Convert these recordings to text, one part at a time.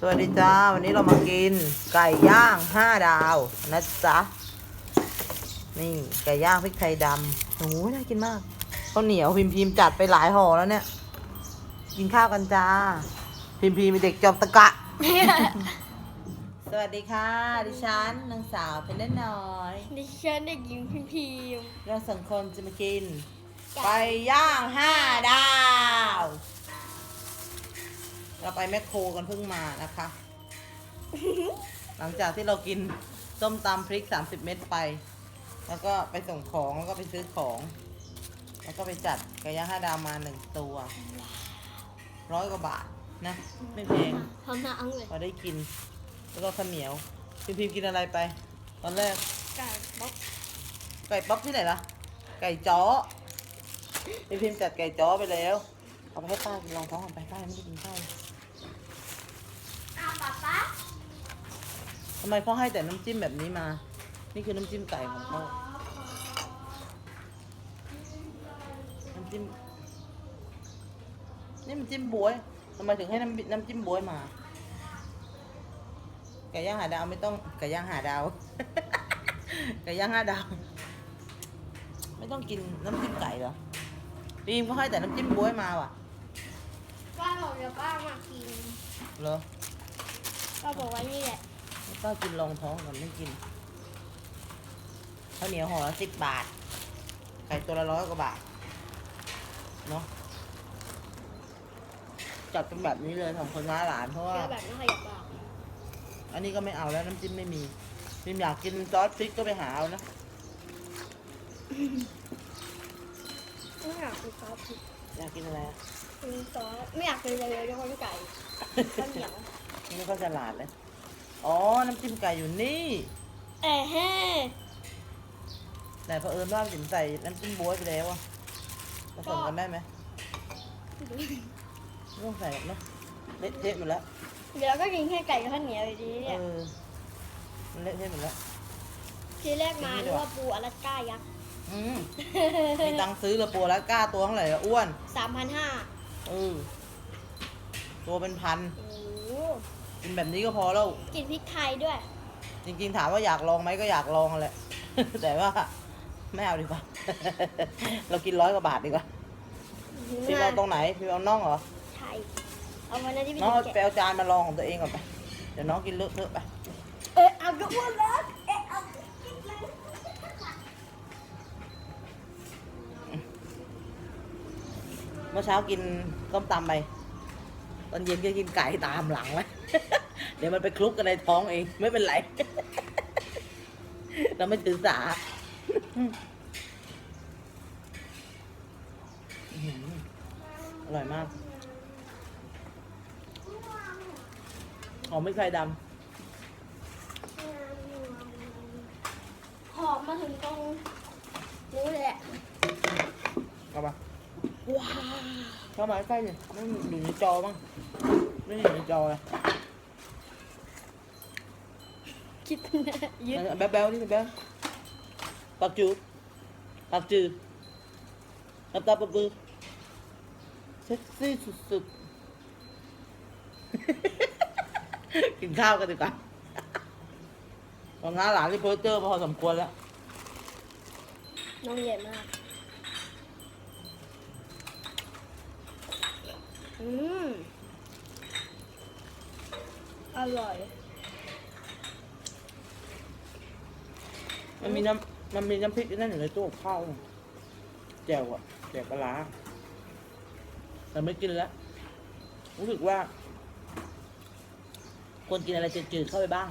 สวัสดีจ้า วันนี้เรามากินไก่ย่างห้าดาวนะจ๊ะ นี่ไก่ย่างพริกไทยดำโอ้โหน่ากินมากข้าวเหนียวพิมพ์พิมพ์จัดไปหลายห่อแล้วเนี่ย กินข้าวกันจ้า พิมพ์พิมพ์เป็นเด็กจอมตะกะ สวัสดีค่ะ ดิฉันนางสาวเพนเล่นน้อย ดิฉันเด็กหญิงพิมพิมพ์เราสองคนจะมากินไก่ย่างห้าดาว เราไปแมคโครกันเพิ่งมานะคะ หลังจากที่เรากินส้มตำพริก 30 เม็ดไป แล้วก็ไปส่งของแล้วก็ไปซื้อของ แล้วก็ไปจัดไก่ย่างห้าดาวมาหนึ่งตัวร้อยกว่าบาทนะ ไม่แพงพร้อมน้ำเลยพอได้กิน แล้วก็ข้าวเหนียวพิมพิมกินอะไรไป ตอนแรก ไก่บ๊อกไก่ป๊อปที่ไหนล่ะ ไก่จ้อพิมพิมจัดไก่จ้อไปแล้ว เอาไปให้ป้ากินรองท้องก่อนไปป้ายังไม่ได้กินข้าวเลย อ้าวป๊าป๊า ทำไมเขาให้แต่น้ำจิ้มแบบนี้มา นี่คือน้ำจิ้มไก่ของเขาน้ำจิ้ม นี่มันจิ้มบวยทำไมถึงให้น้ำน้ำจิ้มบวยมา ไก่ย่างหาดาวไม่ต้อง ไก่ย่างหาดาว ไก่ย่างห้าดาว ไม่ต้องกินน้ำจิ้มไก่เหรอบีมเขาให้แต่น้ำจิ้มบวยมาว่ะป้าบอกเดี๋ยวป้ามากินเหรอ ป้าบอกว่านี่แหละ ก็กินรองท้องก่อนไม่กินข้าวเหนียวห่อละสิบบาท ไก่ตัวละร้อยกว่าบาท เนาะจัดเป็นแบบนี้เลยของคนร้าหลานเพราะว่าเดี๋ยวแบบไม่ขยับปากอันนี้ก็ไม่เอาแล้วน้ำจิ้มไม่มีพิมอยากกินซอสพริกก็ไปหาเอานะไม่อยากกินซอสพริกอยากกินอะไรอะกินซอสไม่อยากกินอะไรเลยยกเว้นไก่ข้าวเหนียวนี่ก็ฉลาดเลย อ๋อ น้ำจิ้มไก่อยู่นี่เอ้เฮ้แต่เผอิญว่าจิ๋มใส่น้ำจิ้มบ๊วยไปแล้วอะผสมกันได้ไหมไม่ต้องใส่หรอกเนอะเละเทะหมดแล้ว เดี๋ยวก็กินแค่ไก่กับข้าวเหนียวอยู่ดีเอเนี่ยอ มันเละเทะหมดแล้ว ทีแรกมานึกว่าปูอลาสก้ายักษ์อืมมีตังค์ซื้อละปัวแล้วกล้าตัวเท่าไหร่ละอ้วน สามพันห้าเออ ตัวเป็นพัน โอ้โห กินแบบนี้ก็พอแล้วกินพริกไทยด้วย จริงๆถามว่าอยากลองไหมก็อยากลองแหละ แต่ว่าไม่เอาดีกว่า เรากินร้อยกว่าบาทดีกว่า พี่เอาตรงไหน พี่เอาน่องเหรอ ไทย เอาวันนั้นที่พี่น้องเอาแกะไปเอาจานมาลองของตัวเองก่อนไป เดี๋ยวน้องกินเลอะเทอะไป เอ๊ะเอากระอ้วนแล้วเอ๊ะเอากินเลยเมื่อเช้ากินต้มตำไป ตอนเย็นก็กินไก่ตามหลังไว้ เดี๋ยวมันไปคลุกกันในท้องเอง ไม่เป็นไร เราไม่ถือสาอื้อหืออร่อยมากหอมไม่ไข่ดหอมมาถึงตรงนู้นเลยอะำเข้ามาว้าวเข้ามาใกล้ๆเลยไม่อยู่ในจอบ้างไม่เห็นในจอเลย คิดนะยึดแบ๊บแบ๊วนี่แบ๊วปากจูปากจือตาตาปะปือเซ็กซี่สุดๆ กินข้าวกันดีกว่าของน้าหลานที่เพอเจอร์พอสมควรแล้ว น้องใหญ่มาก อืม อร่อย มันมีน้ำมันมีน้ำพริกนั่นอยู่ในตู้กับข้าวแจ่วอะแจ่วปลาร้าแต่ไม่กินแล้วรู้สึกว่าควรกินอะไรจืดๆเข้าไปบ้าง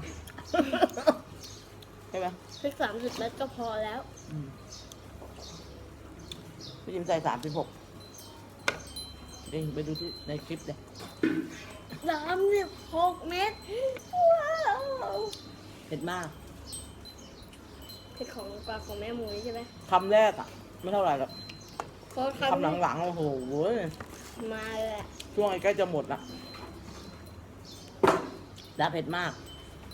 ใช่ไหมพริกสามสิบเม็ดก็พอแล้วอืมพี่จิมใส่สามสิบหกเด้งไปดูที่ในคลิปเลยสามสิบหกเม็ดว้าวเผ็ดมาก พริกของปลาของแม่หมูใช่ไหมคำแรกอะไม่เท่าไหร่หรอกเพราะคำคำนี้หลังๆโอ้โหเว้ยมาเลยอะช่วงใกล้จะหมดละดาเผ็ดมาก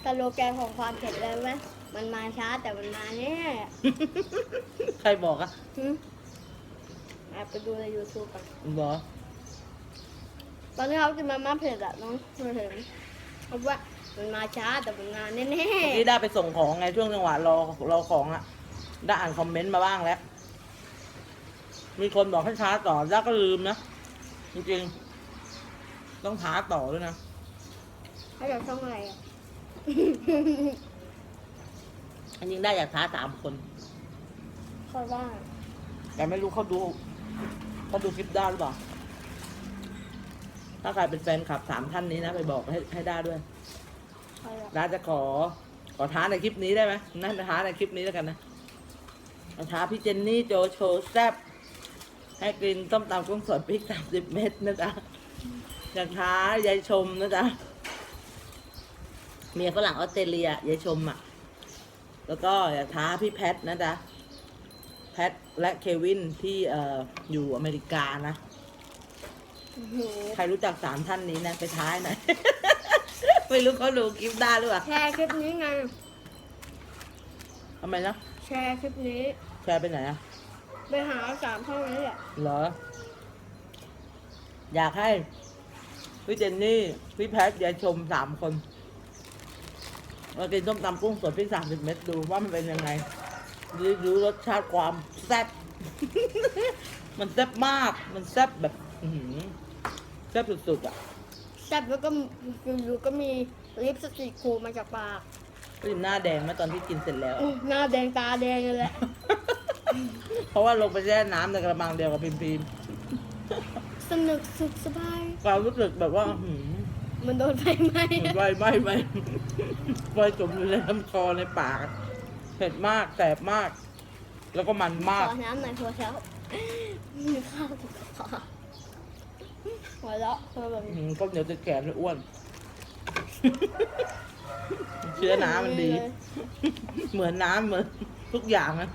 สโลแกนของความเผ็ดเลยไหมมันมาช้าแต่มันมาแน่ใครบอกอะหึแอบไปดูใน YouTube กันบอก ตอนที่เขากินมาม่าเผ็ดอะน้องเราเห็นเพราะว่า มันมาช้าแต่มันมาแน่เมื่อกี้ได้ไปส่งของไงช่วงจังหวะรอรอของอะได้อ่านคอมเมนต์มาบ้างแล้ว มีคนบอกให้ช้าต่อด้าก็ลืมนะจริงๆต้องช้าต่อด้วยนะๆเขาจะช่องอะไรอะ อันจริงได้อยากท้าสามคน เขาว่าแต่ไม่รู้เขาดูเขาดูคลิปได้หรือเปล่า ถ้าใครเป็นแฟนคลับสามท่านนี้นะ ไปบอกให้ให้ได้ด้วย เขาว่าร้านจะขอ ขอท้าในคลิปนี้ได้ไหมนั่นท้าในคลิปนี้แล้วกันนะเอาท้าพี่เจนนี่โจโชแซบให้กินต้มตำกุ้งสดพริกสามสิบเม็ดนะจ๊ะอยากท้ายายชมนะจ๊ะเมียฝรั่งออสเตรเลียยายชมอะ แล้วก็อยากท้าพี่แพทนะจ๊ะแพทและเควินที่เอ่ออยู่อเมริกานะโอ้โหใครรู้จักสามท่านนี้นะไปท้ายหน่อย ไม่รู้เขาดูคลิปได้หรือเปล่าแชร์คลิปนี้ไง ทำไมนะแชร์คลิปนี้แชร์ไปไหนอะไปหาสามช่องนี้แหละเหรอ อยากให้พี่เจนนี่พี่แพทยายชมสามคนมากินส้มตำกุ้งสดพริกสามสิบเม็ดดูว่ามันเป็นยังไงรู้รู้รสชาติความแซ่บ มันแซ่บมาก มันแซ่บแบบ อื้อหือแซ่บสุดๆอะ แซ่บแล้วก็อยู่ๆก็มีลิปสติกคูมาจากปากริมหน้าแดงเมื่อตอนที่กินเสร็จแล้วอื้อหน้าแดงตาแดงเลยแหละ เพราะว่าลงไปแช่น้ำในกระมังเดียวกับพิมพิมสนุกสุขสบาย ความรู้สึกแบบว่าอื้อหือมันโดนไฟไหม้ไฟไหม้ไหมไฟจมอยู่ในลำคอในปากเผ็ดมากแสบมาก แล้วก็มันขมาก อน้ำหน่อยหัวเช้ามีข้าวติดคอ หัวเราะเธอแบบอื้อหือก็เหนียวจะแก่เลยอ้วน เชื้อน้ำมันดีเหมือนน้ำเหมือนทุกอย่างนะ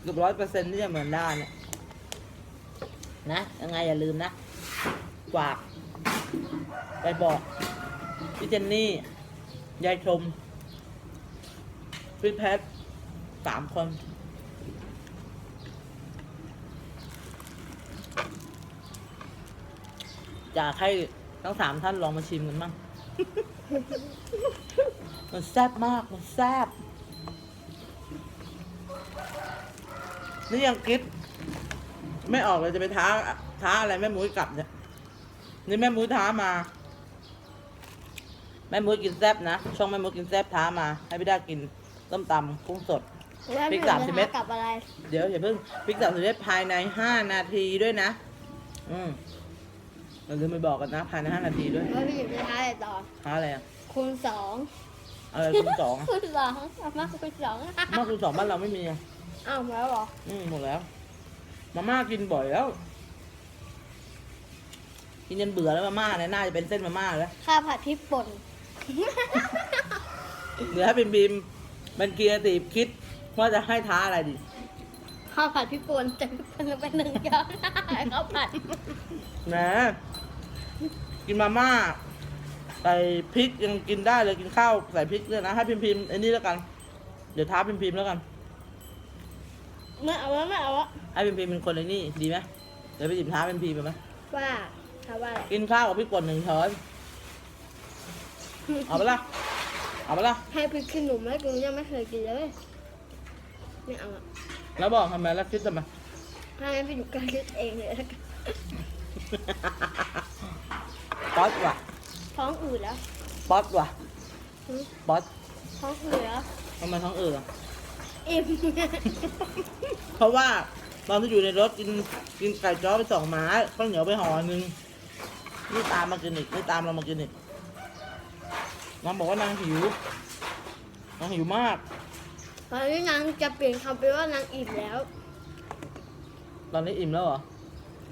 เกือบร้อยเปอร์เซ็นต์ที่จะเหมือนได้เนี่ยนะยังไงอย่าลืมนะฝาก ไปบอกพี่เจนนี่ ยายชม พี่แพทสามคน อยากให้ทั้งสามท่านลองมาชิมกันบ้าง มันแซ่บมาก มันแซ่บ นี่ยังคิด ไม่ออกเลยจะไปท้า ท้าอะไรแม่มุ้ยกลับเนี่ย นี่แม่มุ้ยท้ามา แม่มุ้ยกินแซ่บนะ ช่องแม่มุ้ยกินแซ่บท้ามา ให้พี่ด้ากินต้มตำกุ้งสด แล้วพริพี่กสามสิบเม็ดกับอะไร เดี๋ยวอย่าเพิ่งพริกสามสิบเม็ดภายในห้านาทีด้วยนะ อืม เราลืมไปบอกกันนะภายในห้านาทีด้วยแล้วพี่หยิบไปท้ายอะไรต่อ ท้าอะไรอะคูณสองอะไรคุณสองอะคูณสองเอามาคูณสองมากคุณสองบ้านเราไม่มีอะอ้าวแล้วเหรออืมหมดแล้ว มาม่ากินบ่อยแล้ว กินจนเบื่อแล้วมาม่าเนี่ยน่าจะเป็นเส้นมาม่าแล้ว ข้าวผัดพริกป่น เหลือให้เป็นบีมมันเกียร์ตีบคิดว่าจะให้ท้าอะไรดี ข้าวผัดพริกป่นจะเป็นไปหนึ่งช้อนข้าวผัดนะกินมาม่าใส่พริกยังกินได้เลยกินข้าวใส่พริกด้วยนะให้พิมพิมไอ้นี่แล้วกัน เดี๋ยวท้าพิมพิมแล้วกันไม่เอาแล้วไม่เอาแล้วให้พิมพิมเป็นคนไอ้นี่ดีไหมเดี๋ยวไปจิบท้าพิมพิมไปไหมว่าทำว่าอะไรกินข้าวกับพริกป่นหนึ่งช้อนเอาไปะละเอาไปะละให้พริกขี้หนุ่มให้กูยังไม่เคยกินเลยไม่เอาอะ แล้วบอกทำไมแล้วคิดทำไมให้พี่อยู่การคิดเองเลยแล้วกันป๊อตว่ะท้องอืดแล้วป๊อตว่ะหือป๊อตท้องอืดแล้วทำไมท้องเอืออิ่มเพราะว่าตอนที่อยู่ในรถกินกินไก่จ้อไปสองไม้ข้าวเหนียวไปห่อหนึ่งนี่ตามมากินอีกนี่ตามเรามากินอีกนางบอกว่านางหิวนางหิวมาก ตอนนี้นางจะเปลี่ยนคำไปว่านางอิ่มแล้วตอนนี้อิ่มแล้วเหรอ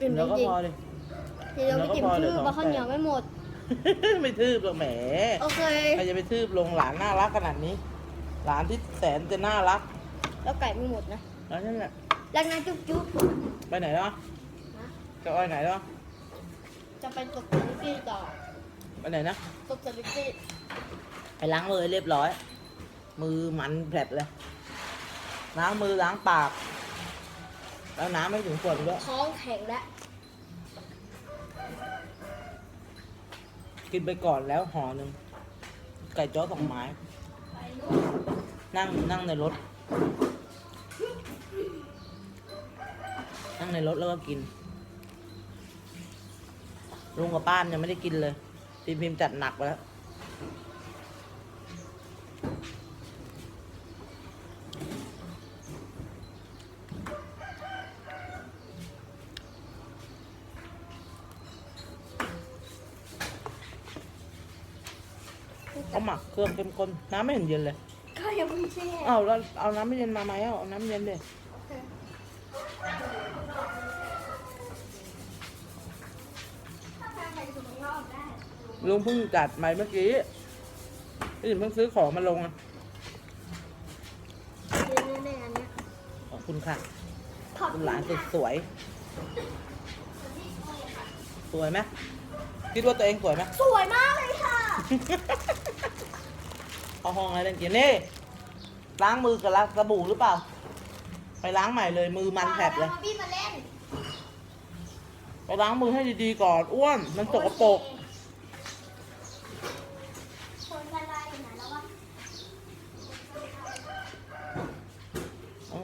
อิ่มแล้วจก็ริงพอเลยๆทีเดียวไม่อิ่มแล้วก็พอชื่อเดี๋ยวเพราะข้าวเหนียวท้องแตกไม่หมด ไม่ทืบหรอกแหม โอเค ใครจะไปทืบลงหลานน่ารักขนาดนี้ หลานที่แสนจะน่ารักแล้วไก่ไม่หมดนะ แล้วนั่นแหละแล้วนางจุ๊บจุ๊บไปไหนแล้วนะจะอ้อยไหนแล้วจะไปตกสลิปปี้ต่อไปไหนนะ ตกสลิปปี้ไปล้างมือให้เรียบร้อย มือมันแผลบเลย ล้างมือล้างปาก แล้วน้ำไม่ถึงขวดด้วยท้องแข็งแล้วกินไปก่อนแล้วห่อหนึ่ง ไก่จ้อสองไม้ นั่งนั่งในรถ นั่งในรถแล้วก็กิน ลุงกับป้ามยังไม่ได้กินเลยพิมพิมพ์จัดหนักไปแล้ว เอาหมักเครื่องเข้มข้นน้ำไม่เห็นเย็นเลยก็ยังไม่แช่เอาแล้วเอาน้ำไม่เย็นมาไหมเอาเอาน้ำเย็นดิโอเคถ้าแพ้ไปถึงรอบได้ลุงเพิ่งจัดใหม่เมื่อกี้พี่ถึงเพิ่งซื้อของมาลงอะนี่นี่อันเนี้ยขอบคุณค่ะขอบคุคุณณหลานสุดค่ะสวย สวยไหมคิดว่าตัวเองสวยไหมสวยมากเลย ค่ะเข้าห้องแล้วเล่นเกมนี่ล้างมือกับล้างสบู่หรือเปล่า ไปล้างใหม่เลย มือมันแผลบเลยมาบี้มาเล่นไปล้างมือให้ดีๆก่อนอ้วน มันสกปรกคนละลายอยู่ไหนแล้ววะต้อง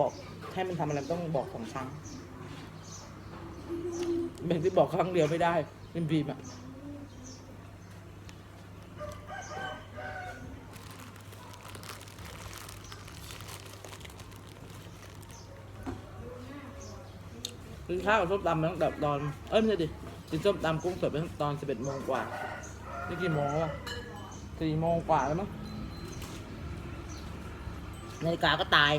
บอกให้มันทำอะไรต้องบอกสองครั้งแบ่งที่บอกครั้งเดียวไม่ได้เป็นบีมอะ ข้าวกับส้มตำมาตั้งแต่ตอน เอ้ยไม่ใช่ดิกินส้มตำกุ้งสดไปตั้งแต่ตอนสิบเอ็ดโมงกว่า นี่กี่โมงแล้ววะสี่โมงกว่าแล้วมั้งนาฬิกาก็ตาย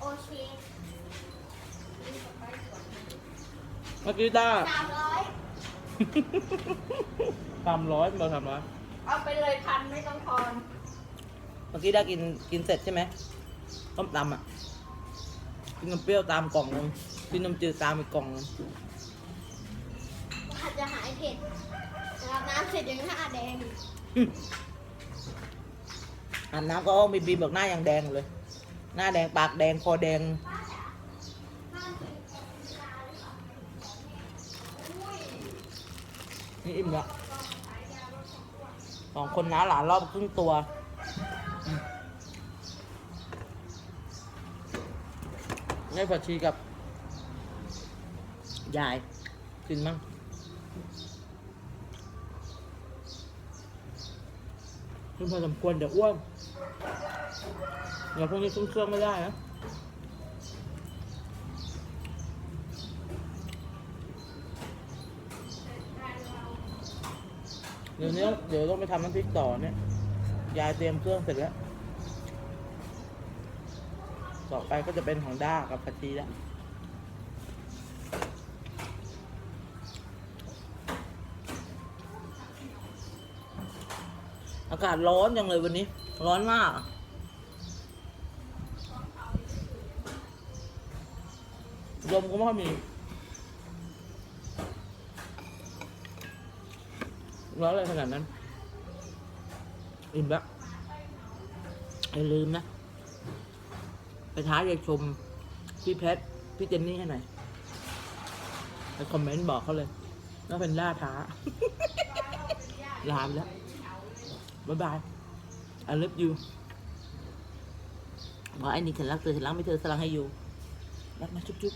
โอเคเมื่อกี้ต้าสามร้อยสามร้อยมาสามร้อยเอาไปเลยพันไม่ต้องทอน เมื่อกี้ได้กินกินเสร็จใช่ไหม ต้มตำอะกินน้ำเปรี้ยวตามกล่องนึงกินน้ำจืดตามอีกกล่องนึงอาจจะหายเผ็ดอาบน้ำเสร็จยังหน้าแดงอยู่อาบน้ำก็อ้อมบีบีบอกหน้ายังแดงอยู่เลย หน้าแดงปากแดงคอแดงนี่อิ่มละสองคนน้าหลานรอบครึ่งตัวอืม ได้ผัดชีกับ ยาย กินมั้งกินพอสมควรเดี๋ยวอ้วนเดี๋ยวพวกนี้ขึ้นเครื่องไม่ได้นะเดี๋ยวนี้ต้องเดี๋ยวต้องไปทำน้ำพริกต่อเนี่ย ยายเตรียมเครื่องเสร็จแล้ว ต่อไปก็จะเป็นของด้ากับผัชีแล้วอากาศร้อนจังเลยวันนี้ ร้อนมาก ลมก็ไม่ค่อยมี ร้อนอะไรขนาดนั้น อิ่มแล้วอย่าลืมนะ ท้ายายชมพี่แพทพี่เจนนี่ให้หน่อยไปคอมเมนต์บอกเขาเลยว่าเป็นล่าท้า ลาไปแล้ว บ๊ายบาย I love you บอกไอ้นี่ฉันรักเธอฉันรักไม่เธอสลังให้อยู่ รักนะจุ๊บจุ๊บ